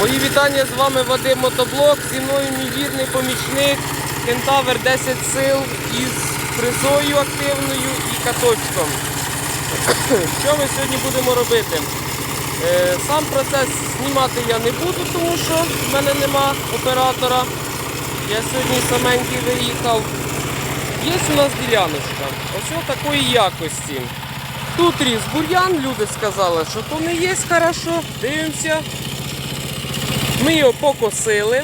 Мої вітання з вами Вадим Мотоблок. Зі мною мій вірний помічник Кентавр 10 сил із фрезою активною і каточком. Що ми сьогодні будемо робити? Е, Сам процес знімати я не буду, тому що в мене нема оператора. Я сьогодні саменький виїхав. Є у нас діляночка. Ось такої якості. Тут ріс бур'ян, люди сказали, що то не є хорошо. Дивимося. Ми його покосили,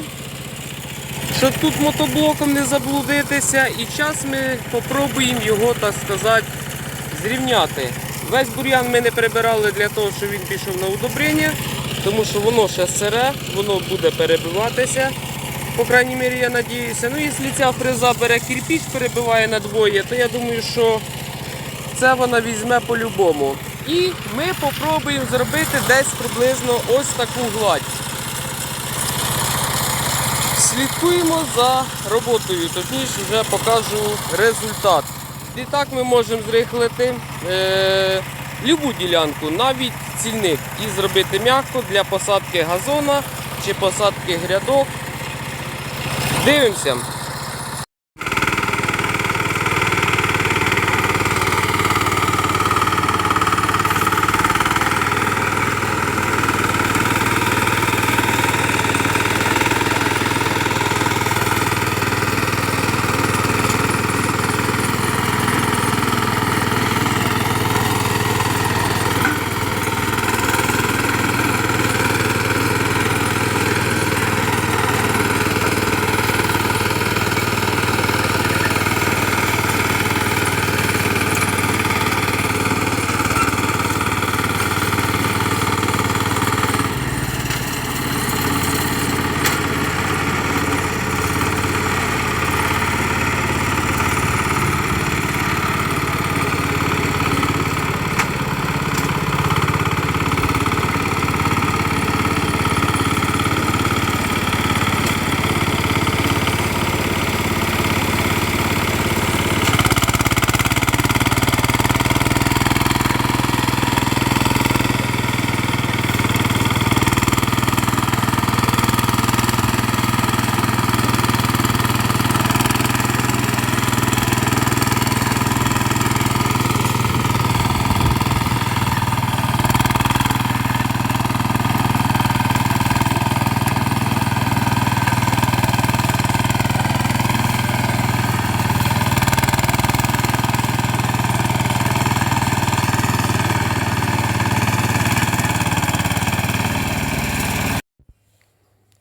щоб тут мотоблоком не заблудитися. І зараз ми спробуємо його, так сказати, зрівняти. Весь бур'ян ми не прибирали для того, щоб він пішов на удобрення, тому що воно ще сире, воно буде перебиватися. По крайній мірі, я надіюся. Ну, якщо ця фреза бере кирпіч, перебиває на двоє, то я думаю, що це вона візьме по-любому. І ми спробуємо зробити десь приблизно ось таку гладь. Слідкуємо за роботою, точніше вже покажу результат. І так ми можемо зрихлити е, любу ділянку, навіть цільник, і зробити м'яко для посадки газона чи посадки грядок. Дивимося.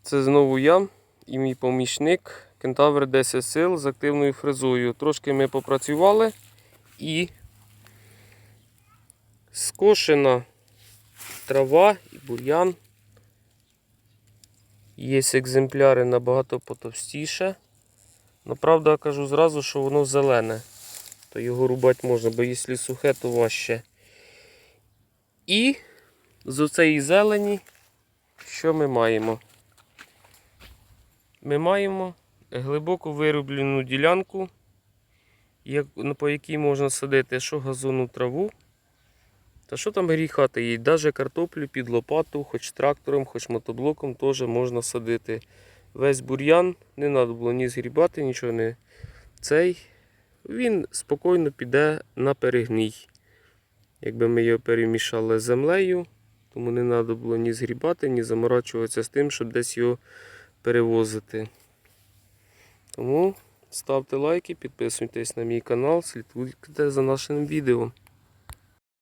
Це знову я і мій помічник Кентавр 10 сил з активною фрезою. Трошки ми попрацювали і скошена трава і бур'ян. Є екземпляри набагато потовстіше. Но правда кажу зразу, що воно зелене. То його рубати можна, бо якщо сухе, то важче. І з оцеї зелені, що ми маємо? Ми маємо глибоко вироблену ділянку, по якій можна садити що газонну траву. Та що там гріхати їй? Навіть картоплю під лопату, хоч трактором, хоч мотоблоком теж можна садити. Весь бур'ян не треба було ні згрібати, нічого не цей. Він спокійно піде на перегній. Якби ми його перемішали з землею, тому не треба було ні згрібати, ні заморачуватися з тим, щоб десь його перевозити. Тому ставте лайки, підписуйтесь на мій канал, слідкуйте за нашим відео.